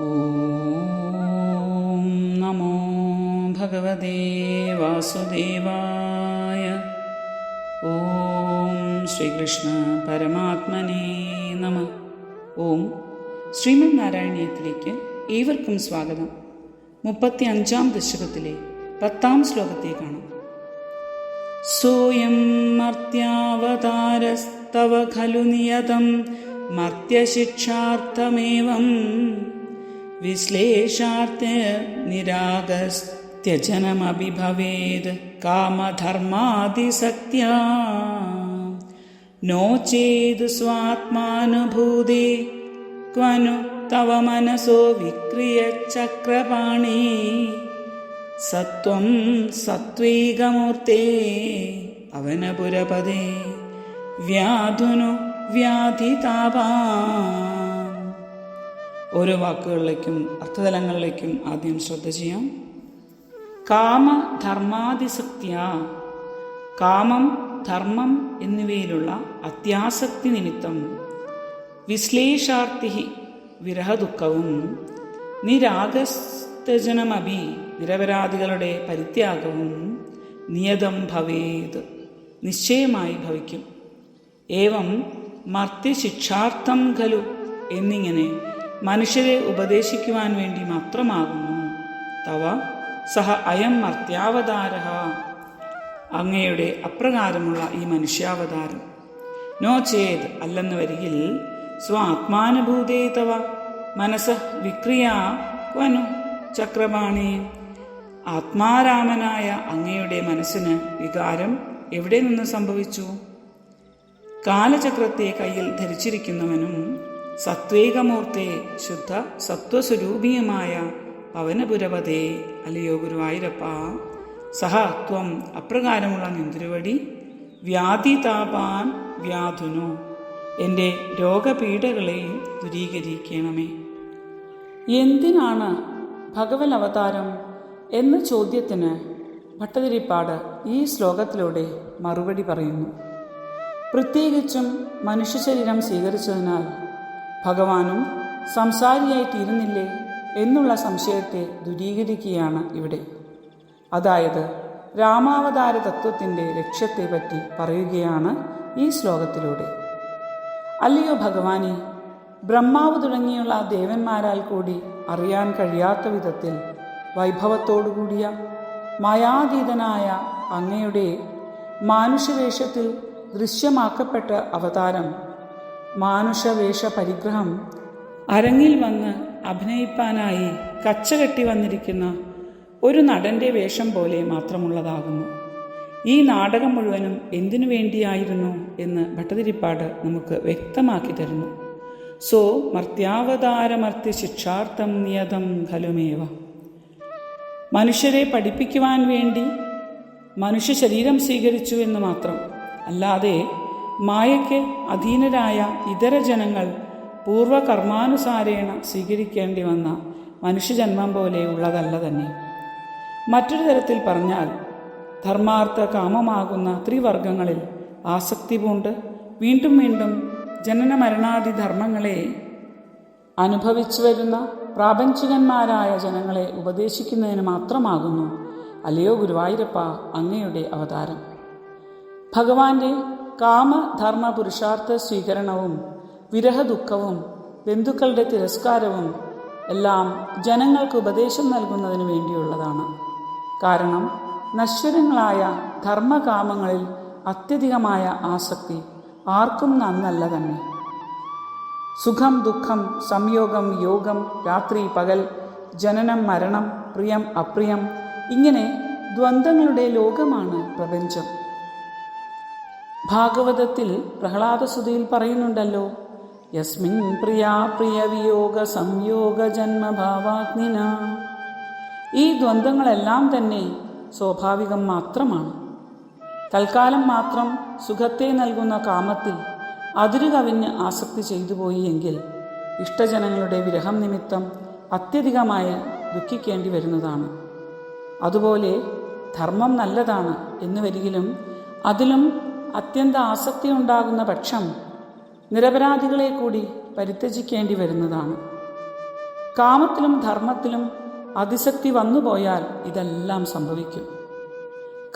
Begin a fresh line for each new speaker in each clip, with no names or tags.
ॐ नमो भगवते वासुदेवाय ഓം ശ്രീകൃഷ്ണ പരമാത്മനേ നമ ഓം ശ്രീമൻ നാരായണീയത്തിലേക്ക് ഏവർക്കും സ്വാഗതം മുപ്പത്തി അഞ്ചാം ദശകത്തിലെ പത്താം ശ്ലോകത്തേക്കാണ് സോയം മർത്യാവതാരസ്തവ ഖലു നിയതം മർത്യശിക്ഷാർത്ഥമേവം വിശ്ലേഷാർത്ഥ നിരാഗസ്ത്യജനമപി ഭവേത് കാമധർമാതിസക്ത്യാ. നോ ചേത് സ്വാത്മാനുഭൂതി ക്വനു തവ മനസോ വിക്രിയചക്രപാണി സത്വം സത്വൈകമൂർത്തേ അവനപുരപദേ വ്യാധുനു വ്യാധിതാപാ. ഓരോ വാക്കുകളിലേക്കും അർത്ഥതലങ്ങളിലേക്കും ആദ്യം ശ്രദ്ധ ചെയ്യാം. കാമ ധർമാതിസക്തിയ കാമം ധർമ്മം എന്നിവയിലുള്ള അത്യാസക്തി നിമിത്തം വിശ്ലേഷാർത്ഥി വിരഹദുഃഖവും നിരാഗസ്തജനമഭി നിരപരാധികളുടെ പരിത്യാഗവും നിയതം ഭവേത് നിശ്ചയമായി ഭവിക്കും. ഏവം മർത്യശിക്ഷാർത്ഥം ഖലു എന്നിങ്ങനെ മനുഷ്യരെ ഉപദേശിക്കുവാൻ വേണ്ടി മാത്രമാകുന്നു. തവ സഹ അയം മർത്യാവതാര അങ്ങയുടെ അപ്രകാരമുള്ള ഈ മനുഷ്യാവതാരം. നോ ചേത് അല്ലെന്ന് വരികിൽ സ്വാത്മാനുഭൂതേ തവ മനസ്സ വിക്രിയ വനു ചക്രപാണി ആത്മാരാമനായ അങ്ങയുടെ മനസ്സിന് വികാരം എവിടെ നിന്ന് സംഭവിച്ചു? കാലചക്രത്തെ കയ്യിൽ ധരിച്ചിരിക്കുന്നവനും സത്വേകമൂർത്തെ ശുദ്ധ സത്വസ്വരൂപീയമായ പവനപുരപതേ അല്ലയോ ഗുരുവായൂരപ്പ. സഹ ത്വം അപ്രകാരമുള്ള നിന്തിരുവടി വ്യാധിതാപാൻ വ്യാധുനു. എന്റെ രോഗപീഠകളെയും ദുരീകരിക്കണമേ. എന്തിനാണ് ഭഗവത് അവതാരം എന്ന ചോദ്യത്തിന് ഭട്ടതിരിപ്പാട് ഈ ശ്ലോകത്തിലൂടെ മറുപടി പറയുന്നു. പ്രത്യേകിച്ചും മനുഷ്യശരീരം സ്വീകരിച്ചതിനാൽ ഭഗവാനും സംസാരിയായിത്തീരുന്നില്ലേ എന്നുള്ള സംശയത്തെ ദുരീകരിക്കുകയാണ് ഇവിടെ. അതായത് രാമാവതാര തത്വത്തിന്റെ ലക്ഷ്യത്തെപ്പറ്റി പറയുകയാണ് ഈ ശ്ലോകത്തിലൂടെ. അല്ലയോ ഭഗവാനെ ബ്രഹ്മാവ് തുടങ്ങിയുള്ള ദേവന്മാരാൽ കൂടി അറിയാൻ കഴിയാത്ത വിധത്തിൽ വൈഭവത്തോടുകൂടിയ മായാതീതനായ അങ്ങയുടെ മാനുഷവേഷത്തിൽ ദൃശ്യമാക്കപ്പെട്ട അവതാരം മാനുഷവേഷ പരിഗ്രഹം അരങ്ങിൽ വന്ന് അഭിനയിപ്പാനായി കച്ചകെട്ടി വന്നിരിക്കുന്ന ഒരു നടന്റെ വേഷം പോലെ മാത്രമുള്ളതാകുന്നു. ഈ നാടകം മുഴുവനും എന്തിനു വേണ്ടിയായിരുന്നു എന്ന് ഭട്ടതിരിപ്പാട് നമുക്ക് വ്യക്തമാക്കി തരുന്നു. സോ മർത്യാവതാരമർത്യ ശിക്ഷാർത്ഥം നിയതം ഖലുമേവ. മനുഷ്യരെ പഠിപ്പിക്കുവാൻ വേണ്ടി മനുഷ്യ ശരീരം സ്വീകരിച്ചു എന്ന് മാത്രം. അല്ലാതെ മായയ്ക്ക് അധീനരായ ഇതര ജനങ്ങൾ പൂർവകർമാനുസാരേണ സ്വീകരിക്കേണ്ടി വന്ന മനുഷ്യജന്മം പോലെ ഉള്ളതല്ല തന്നെ. മറ്റൊരു തരത്തിൽ പറഞ്ഞാൽ ധർമാർത്ഥ കാമമാകുന്ന ത്രിവർഗങ്ങളിൽ ആസക്തി പൂണ്ട് വീണ്ടും വീണ്ടും ജനന മരണാദി ധർമ്മങ്ങളെ അനുഭവിച്ചു വരുന്ന പ്രാപഞ്ചികന്മാരായ ജനങ്ങളെ ഉപദേശിക്കുന്നതിന് മാത്രമാകുന്നു അല്ലയോ ഗുരുവായൂരപ്പ അങ്ങയുടെ അവതാരം. ഭഗവാന്റെ കാമധർമ്മ പുരുഷാർത്ഥ സ്വീകരണവും വിരഹദുഃഖവും ബന്ധുക്കളുടെ തിരസ്കാരവും എല്ലാം ജനങ്ങൾക്ക് ഉപദേശം നൽകുന്നതിന് വേണ്ടിയുള്ളതാണ്. കാരണം നശ്വരങ്ങളായ ധർമ്മകാമങ്ങളിൽ അത്യധികമായ ആസക്തി ആർക്കും നന്നല്ല തന്നെ. സുഖം ദുഃഖം സംയോഗം യോഗം രാത്രി പകൽ ജനനം മരണം പ്രിയം അപ്രിയം ഇങ്ങനെ ദ്വന്ദ്ങ്ങളുടെ ലോകമാണ് പ്രപഞ്ചം. ഭാഗവതത്തിൽ പ്രഹ്ലാദസുതിയിൽ പറയുന്നുണ്ടല്ലോ യസ്മിൻ പ്രിയാ പ്രിയവിയോഗ സംയോഗ ജന്മഭാവാഗ്നിന. ഈ ദ്വന്ദ്ങ്ങളെല്ലാം തന്നെ സ്വാഭാവികം മാത്രമാണ്. തൽക്കാലം മാത്രം സുഖത്തെ നൽകുന്ന കാമത്തിൽ അതിരു കവിഞ്ഞ് ആസക്തി ചെയ്തു പോയി എങ്കിൽ ഇഷ്ടജനങ്ങളുടെ വിരഹം നിമിത്തം അത്യധികമായി ദുഃഖിക്കേണ്ടി വരുന്നതാണ്. അതുപോലെ ധർമ്മം നല്ലതാണ് എന്ന് വരികിലും അതിലും അത്യന്ത ആസക്തി ഉണ്ടാകുന്ന പക്ഷം നിരപരാധികളെ കൂടി പരിത്യജിക്കേണ്ടി വരുന്നതാണ്. കാമത്തിലും ധർമ്മത്തിലും അതിശക്തി വന്നുപോയാൽ ഇതെല്ലാം സംഭവിക്കും.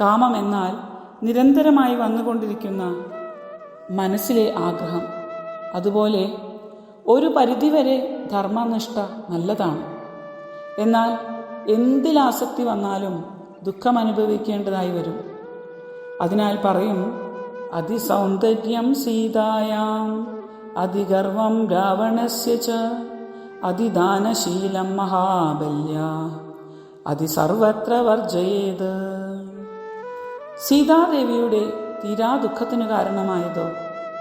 കാമം എന്നാൽ നിരന്തരമായി വന്നുകൊണ്ടിരിക്കുന്ന മനസ്സിലെ ആഗ്രഹം. അതുപോലെ ഒരു പരിധിവരെ ധർമ്മനിഷ്ഠ നല്ലതാണ്. എന്നാൽ എന്തിൽ ആസക്തി വന്നാലും ദുഃഖം അനുഭവിക്കേണ്ടതായി വരും. അതിനാൽ പറയും അതിസൗന്ദര്യം സീതായാം അതിഗർവം രാവണസ്യ അതിദാനശീലം മഹാബല്യ അതിസർവത്ര വർജയേത്. സീതാദേവിയുടെ തീരാ ദുഃഖത്തിന് കാരണമായതോ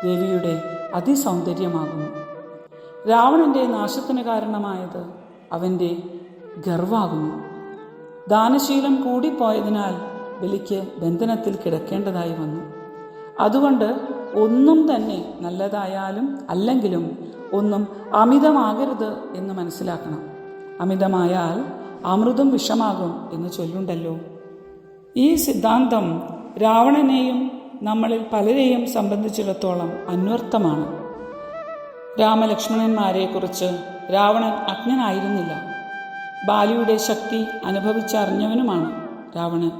ദേവിയുടെ അതിസൗന്ദര്യമാകുന്നു. രാവണന്റെ നാശത്തിന് കാരണമായത് അവന്റെ ഗർവാകുന്നു. ദാനശീലം കൂടിപ്പോയതിനാൽ ബലിക്ക് ബന്ധനത്തിൽ കിടക്കേണ്ടതായി വന്നു. അതുകൊണ്ട് ഒന്നും തന്നെ നല്ലതായാലും അല്ലെങ്കിലും ഒന്നും അമിതമാകരുത് എന്ന് മനസ്സിലാക്കണം. അമിതമായാൽ അമൃതും വിഷമാകും എന്ന് ചൊല്ലുണ്ടല്ലോ. ഈ സിദ്ധാന്തം രാവണനെയും നമ്മളിൽ പലരെയും സംബന്ധിച്ചിടത്തോളം അന്വർത്ഥമാണ്. രാമലക്ഷ്മണന്മാരെക്കുറിച്ച് രാവണൻ അജ്ഞനായിരുന്നില്ല. ബാലിയുടെ ശക്തി അനുഭവിച്ചറിഞ്ഞവനുമാണ് രാവണൻ.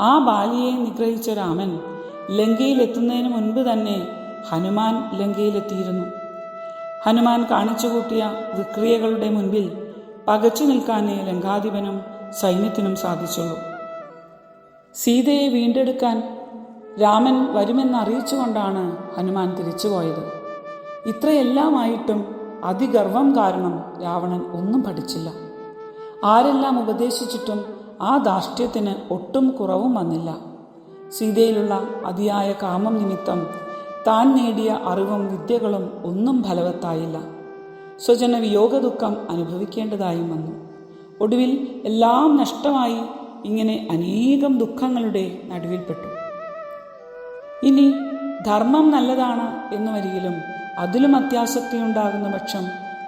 ആ ബാലിയെ നിഗ്രഹിച്ച രാമൻ ലങ്കയിലെത്തുന്നതിന് മുൻപ് തന്നെ ഹനുമാൻ ലങ്കയിലെത്തിയിരുന്നു. ഹനുമാൻ കാണിച്ചുകൂട്ടിയ വിക്രിയകളുടെ മുൻപിൽ പകച്ചു നിൽക്കാനേ ലങ്കാധിപനും സൈന്യത്തിനും സാധിച്ചുള്ളൂ. സീതയെ വീണ്ടെടുക്കാൻ രാമൻ വരുമെന്ന് അറിയിച്ചുകൊണ്ടാണ് ഹനുമാൻ തിരിച്ചുപോയത് ഇത്രയെല്ലാമായിട്ടും അതിഗർവം കാരണം രാവണൻ ഒന്നും പഠിച്ചില്ല. ആരെല്ലാം ഉപദേശിച്ചിട്ടും ആ ധാർഷ്ട്യത്തിന് ഒട്ടും കുറവും വന്നില്ല. സീതയിലുള്ള അതിയായ കാമം നിമിത്തം താൻ നേടിയ അറിവും വിദ്യകളും ഒന്നും ഫലവത്തായില്ല. സ്വജന വിയോഗ ദുഃഖം അനുഭവിക്കേണ്ടതായും വന്നു. ഒടുവിൽ എല്ലാം നഷ്ടമായി ഇങ്ങനെ അനേകം ദുഃഖങ്ങളുടെ നടുവിൽപ്പെട്ടു. ഇനി ധർമ്മം നല്ലതാണ് എന്ന് വരികിലും അതിലും അത്യാസക്തി ഉണ്ടാകുന്ന പക്ഷം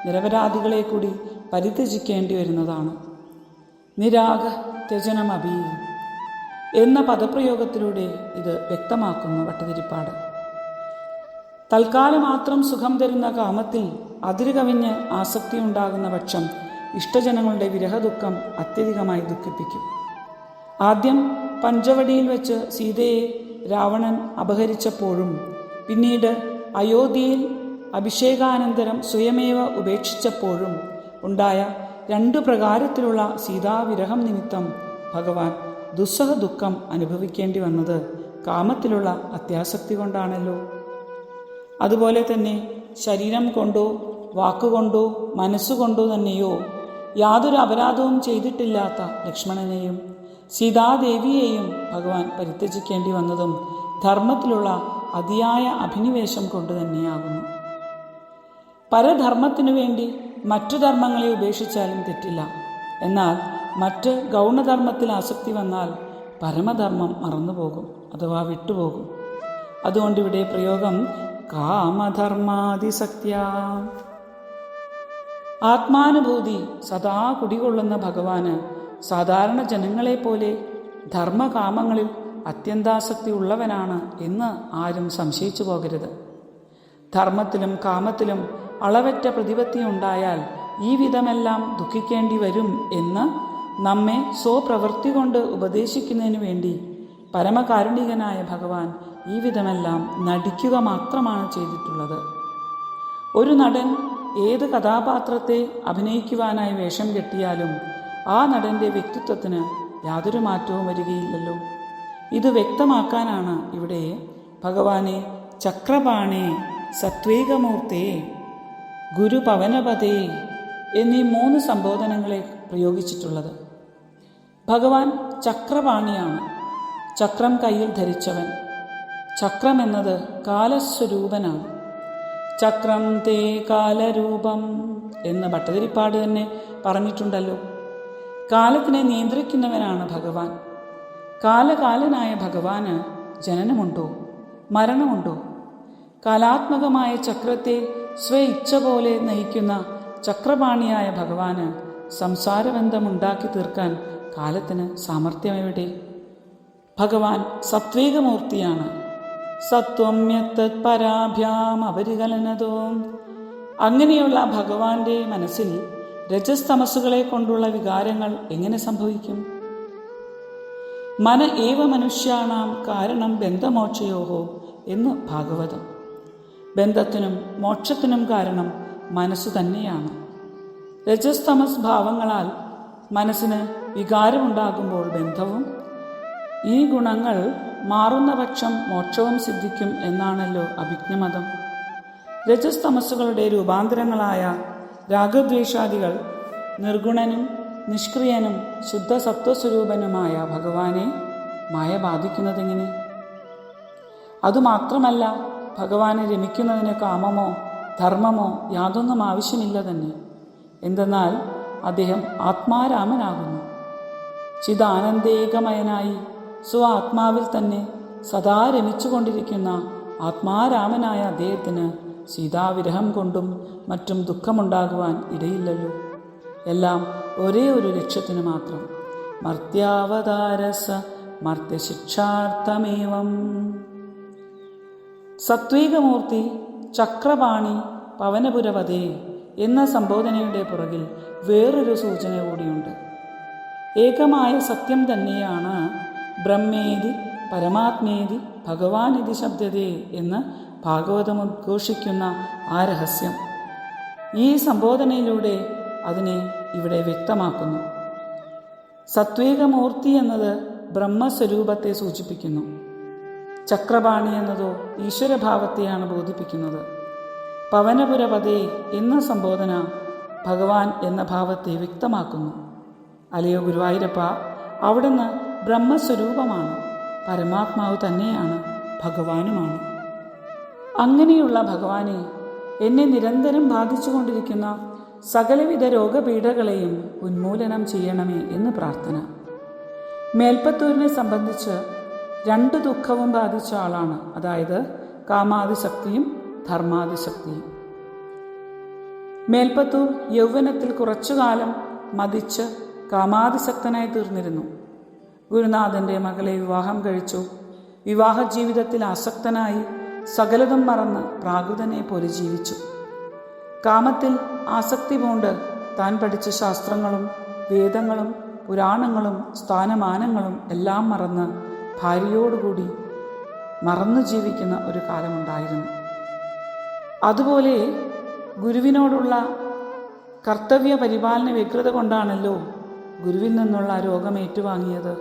നിരപരാധികളെ കൂടി പരിത്യജിക്കേണ്ടി വരുന്നതാണ്. നിരാഗ ത്യജനമഭി എന്ന പദപ്രയോഗത്തിലൂടെ ഇത് വ്യക്തമാക്കുന്നു വട്ടതിരിപ്പാട്. തൽക്കാലം മാത്രം സുഖം തരുന്ന കാമത്തിൽ അതിരുകവിഞ്ഞ് ആസക്തി ഉണ്ടാകുന്ന പക്ഷം ഇഷ്ടജനങ്ങളുടെ വിരഹദുഃഖം അത്യധികമായി ദുഃഖിപ്പിക്കും. ആദ്യം പഞ്ചവടിയിൽ വെച്ച് സീതയെ രാവണൻ അപഹരിച്ചപ്പോഴും പിന്നീട് അയോധ്യയിൽ അഭിഷേകാനന്തരം സ്വയമേവ ഉപേക്ഷിച്ചപ്പോഴും ഉണ്ടായ രണ്ടു പ്രകാരത്തിലുള്ള സീതാവിരഹം നിമിത്തം ഭഗവാൻ ദുസ്സഹ ദുഃഖം അനുഭവിക്കേണ്ടി വന്നത് കാമത്തിലുള്ള അത്യാസക്തി കൊണ്ടാണല്ലോ. അതുപോലെ തന്നെ ശരീരം കൊണ്ടോ വാക്കുകൊണ്ടോ മനസ്സുകൊണ്ടോ തന്നെയോ യാതൊരു അപരാധവും ചെയ്തിട്ടില്ലാത്ത ലക്ഷ്മണനെയും സീതാദേവിയെയും ഭഗവാൻ പരിത്യജിക്കേണ്ടി വന്നതും ധർമ്മത്തിലുള്ള അതിയായ അഭിനിവേശം കൊണ്ട് തന്നെയാകുന്നു. പരധർമ്മത്തിനു വേണ്ടി മറ്റു ധർമ്മങ്ങളെ ഉപേക്ഷിച്ചാലും തെറ്റില്ല. എന്നാൽ മറ്റ് ഗൗണധർമ്മത്തിൽ ആസക്തി വന്നാൽ പരമധർമ്മം മറന്നുപോകും അഥവാ വിട്ടുപോകും. അതുകൊണ്ട് ഇവിടെ പ്രയോഗം കാമധർമാതിസക്തിയ. ആത്മാനുഭൂതി സദാ കുടികൊള്ളുന്ന ഭഗവാന് സാധാരണ ജനങ്ങളെപ്പോലെ ധർമ്മകാമങ്ങളിൽ അത്യന്താസക്തി ഉള്ളവനാണ് എന്ന് ആരും സംശയിച്ചു പോകരുത്. ധർമ്മത്തിലും കാമത്തിലും അളവറ്റ പ്രതിപത്തി ഉണ്ടായാൽ ഈ വിധമെല്ലാം ദുഃഖിക്കേണ്ടി വരും എന്ന് നമ്മെ സ്വപ്രവൃത്തി കൊണ്ട് ഉപദേശിക്കുന്നതിന് വേണ്ടി പരമകാരുണികനായ ഭഗവാൻ ഈ വിധമെല്ലാം നടിക്കുക മാത്രമാണ് ചെയ്തിട്ടുള്ളത്. ഒരു നടൻ ഏത് കഥാപാത്രത്തെ അഭിനയിക്കുവാനായി വേഷം കെട്ടിയാലും ആ നടന്റെ വ്യക്തിത്വത്തിന് യാതൊരു മാറ്റവും വരികയില്ലല്ലോ. ഇത് വ്യക്തമാക്കാനാണ് ഇവിടെ ഭഗവാനെ ചക്രപാണേ സത്വേകമൂർത്തേ ഗുരുപവനപതേ എന്നീ മൂന്ന് സംബോധനങ്ങളെ പ്രയോഗിച്ചിട്ടുള്ളത്. ഭഗവാൻ ചക്രപാണിയാണ്. ചക്രം കയ്യിൽ ധരിച്ചവൻ. ചക്രം എന്നത് കാലസ്വരൂപനാണ്. ചക്രം തേ കാലരൂപം എന്ന് ഭട്ടതിരിപ്പാട് തന്നെ പറഞ്ഞിട്ടുണ്ടല്ലോ. കാലത്തിനെ നിയന്ത്രിക്കുന്നവനാണ് ഭഗവാൻ. കാലകാലനായ ഭഗവാന് ജനനമുണ്ടോ? മരണമുണ്ടോ? കാലാത്മകമായ ചക്രത്തെ സ്വ ഇച്ഛ പോലെ നയിക്കുന്ന ചക്രപാണിയായ ഭഗവാന് സംസാരബന്ധമുണ്ടാക്കി തീർക്കാൻ കാലത്തിന് സാമർഥ്യമെവിടെ? ഭഗവാൻ സത്വേകമൂർത്തിയാണ് സത്വം യത്തത് പരാഭ്യാം അപരികലനതോ. അങ്ങനെയുള്ള ഭഗവാന്റെ മനസ്സിൽ രജസ്തമസ്സുകളെ കൊണ്ടുള്ള വികാരങ്ങൾ എങ്ങനെ സംഭവിക്കും? മന ഏവ മനുഷ്യാണാം കാരണം ബന്ധമോക്ഷയോഹോ എന്ന് ഭാഗവതം. ബന്ധത്തിനും മോക്ഷത്തിനും കാരണം മനസ്സു തന്നെയാണ്. രജസ്തമസ് ഭാവങ്ങളാൽ മനസ്സിന് വികാരമുണ്ടാകുമ്പോൾ ബന്ധവും ഈ ഗുണങ്ങൾ മാറുന്ന പക്ഷം മോക്ഷവും സിദ്ധിക്കും എന്നാണല്ലോ അഭിജ്ഞമതം. രജസ്തമസ്സുകളുടെ രൂപാന്തരങ്ങളായ രാഗദ്വേഷാദികൾ നിർഗുണനും നിഷ്ക്രിയനും ശുദ്ധ സത്വസ്വരൂപനുമായ ഭഗവാനെ മായ ബാധിക്കുന്നതെങ്ങനെ? അതുമാത്രമല്ല ഭഗവാനെ രമിക്കുന്നതിന് കാമമോ ധർമ്മമോ യാതൊന്നും ആവശ്യമില്ല തന്നെ. എന്തെന്നാൽ അദ്ദേഹം ആത്മാരാമനാകുന്നു. ചിദാനന്ദേകമയനായി സ്വ ആത്മാവിൽ തന്നെ സദാ രമിച്ചുകൊണ്ടിരിക്കുന്ന ആത്മാരാമനായ അദ്ദേഹത്തിന് സീതാവിരഹം കൊണ്ടും മറ്റും ദുഃഖമുണ്ടാകുവാൻ ഇടയില്ലല്ലോ. എല്ലാം ഒരേ ഒരു ലക്ഷ്യത്തിന് മാത്രം. മർത്യാവതാരസ മർത്യശിക്ഷാർത്ഥമേവം. സത്വീകമൂർത്തി ചക്രപാണി പവനപുരവതേ എന്ന സംബോധനയുടെ പുറകിൽ വേറൊരു സൂചന കൂടിയുണ്ട് ഏകമായ സത്യം തന്നെയാണ്. ബ്രഹ്മേതി പരമാത്മേതി ഭഗവാനിതി ശബ്ദതേ എന്ന് ഭാഗവതം ഉദ്ഘോഷിക്കുന്ന ആ രഹസ്യം. ഈ സംബോധനയിലൂടെ അതിനെ ഇവിടെ വ്യക്തമാക്കുന്നു. സത്വേകമൂർത്തി എന്നത് ബ്രഹ്മസ്വരൂപത്തെ സൂചിപ്പിക്കുന്നു. ചക്രപാണി എന്നതോ ഈശ്വരഭാവത്തെയാണ് ബോധിപ്പിക്കുന്നത്. പവനപുരപതേ എന്ന സംബോധന ഭഗവാൻ എന്ന ഭാവത്തെ വ്യക്തമാക്കുന്നു. അലയോ ഗുരുവായൂരപ്പ അവിടുന്ന് ബ്രഹ്മസ്വരൂപമാണ് പരമാത്മാവ് തന്നെയാണ് ഭഗവാനുമാണ്. അങ്ങനെയുള്ള ഭഗവാനെ എന്നെ നിരന്തരം ബാധിച്ചുകൊണ്ടിരിക്കുന്ന സകലവിധ രോഗപീഠകളെയും ഉന്മൂലനം ചെയ്യണമേ എന്ന് പ്രാർത്ഥന. മേൽപ്പത്തൂരിനെ സംബന്ധിച്ച് രണ്ട് ദുഃഖവും ബാധിച്ച ആളാണ് അതായത് കാമാതിശക്തിയും ധർമാതിശക്തിയും. മേൽപ്പത്തൂർ യൗവനത്തിൽ കുറച്ചുകാലം മതിച്ച് കാമാതിശക്തനായി തീർന്നിരുന്നു. ഗുരുനാഥന്റെ മകളെ വിവാഹം കഴിച്ചു. വിവാഹ ജീവിതത്തിൽ ആസക്തനായി സകലതും മറന്ന് പ്രാകൃതനെ പോലെ ജീവിച്ചു. കാമത്തിൽ ആസക്തി പൂണ്ട് താൻ പഠിച്ച ശാസ്ത്രങ്ങളും വേദങ്ങളും പുരാണങ്ങളും സ്ഥാനമാനങ്ങളും എല്ലാം മറന്ന് ഭാര്യയോടുകൂടി മറന്നു ജീവിക്കുന്ന ഒരു കാലമുണ്ടായിരുന്നു. അതുപോലെ ഗുരുവിനോടുള്ള കർത്തവ്യ പരിപാലന വ്യഗ്രത കൊണ്ടാണല്ലോ ഗുരുവിൽ നിന്നുള്ള രോഗം ഏറ്റുവാങ്ങിയത്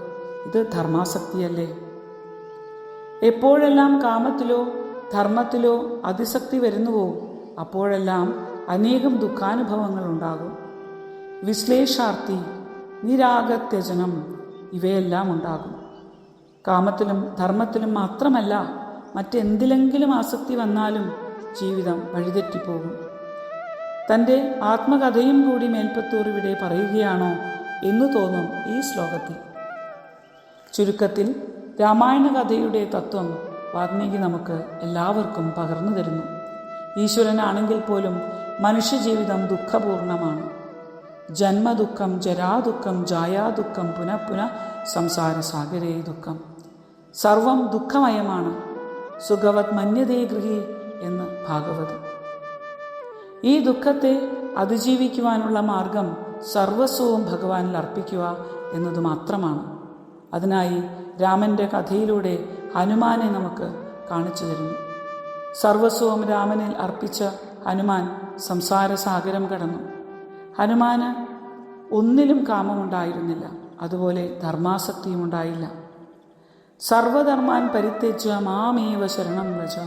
ഇത് ധർമാസക്തിയല്ലേ? എപ്പോഴെല്ലാം കാമത്തിലോ ധർമ്മത്തിലോ അതിശക്തി വരുന്നുവോ അപ്പോഴെല്ലാം അനേകം ദുഃഖാനുഭവങ്ങൾ ഉണ്ടാകും. വിശ്ലേഷാർത്ഥി നിരാഗത്യജനം ഇവയെല്ലാം ഉണ്ടാകും. കാമത്തിലും ധർമ്മത്തിലും മാത്രമല്ല മറ്റെന്തിലെങ്കിലും ആസക്തി വന്നാലും ജീവിതം വഴിതെറ്റിപ്പോകും. തന്റെ ആത്മകഥയും കൂടി മേൽപ്പത്തൂർ ഇവിടെ പറയുകയാണോ? എന്ന് തോന്നും ഈ ശ്ലോകത്തിൽ. ചുരുക്കത്തിൽ രാമായണ കഥയുടെ തത്വം വാൽമീകി നമുക്ക് എല്ലാവർക്കും പകർന്നു തരുന്നു. ഈശ്വരനാണെങ്കിൽ പോലും മനുഷ്യജീവിതം ദുഃഖപൂർണമാണ്. ജന്മദുഃഖം ജരാദുഃഖം ജായാദുഃഖം പുനഃ പുനഃ സംസാര സാഗരേ ദുഃഖം. സർവം ദുഃഖമയമാണ്. സുഖവത് മന്യതേ ഗൃഹി എന്ന് ഭാഗവതം. ഈ ദുഃഖത്തെ അതിജീവിക്കുവാനുള്ള മാർഗം സർവസ്വവും ഭഗവാനിൽ അർപ്പിക്കുക എന്നത് മാത്രമാണ്. അതിനായി രാമന്റെ കഥയിലൂടെ ഹനുമാനെ നമുക്ക് കാണിച്ചു തരുന്നു. സർവസ്വവും രാമനിൽ അർപ്പിച്ച ഹനുമാൻ സംസാരസാഗരം കടന്നു. ഹനുമാന് ഒന്നിലും കാമമുണ്ടായിരുന്നില്ല. അതുപോലെ ധർമാസക്തിയും ഉണ്ടായില്ല. സർവധർമാൻ പരിത്യജ്യ മാമേവ ശരണം വച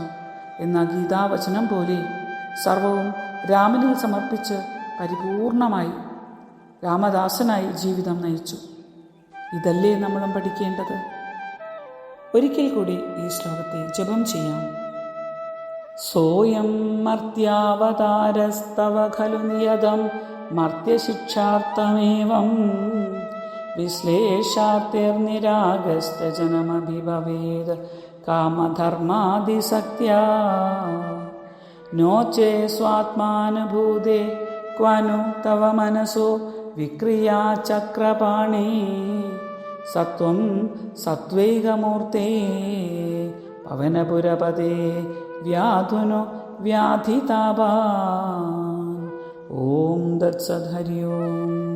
എന്ന ഗീതാവചനം പോലെ സർവവും രാമനിൽ സമർപ്പിച്ച് പരിപൂർണമായി രാമദാസനായി ജീവിതം നയിച്ചു. ഇതല്ലേ നമ്മളും പഠിക്കേണ്ടത്? ഒരിക്കൽ കൂടി ഈ ശ്ലോകത്തെ ജപം ചെയ്യാം. സോയം മർത്യാവതാരസ്തവ ഖലു നിയതം മർത്യശിക്ഷാർത്ഥമേവം വിശ്ലേഷാത്തിർനിരാഗസ്തജനമഭിഭവേത് കാമധർമാതിസക്യാ നോച്ചേ സ്വാത്മാനുഭൂതേ ക്വനു തവ മനസോ വിക്രിയാചക്രപാണേ. സത്വം സത്വൈകമൂർത്തേ. പവനപുരപദേ വ്യാധുനു വ്യാധിതാപാ. ഓം ദത്സധരി ഓം.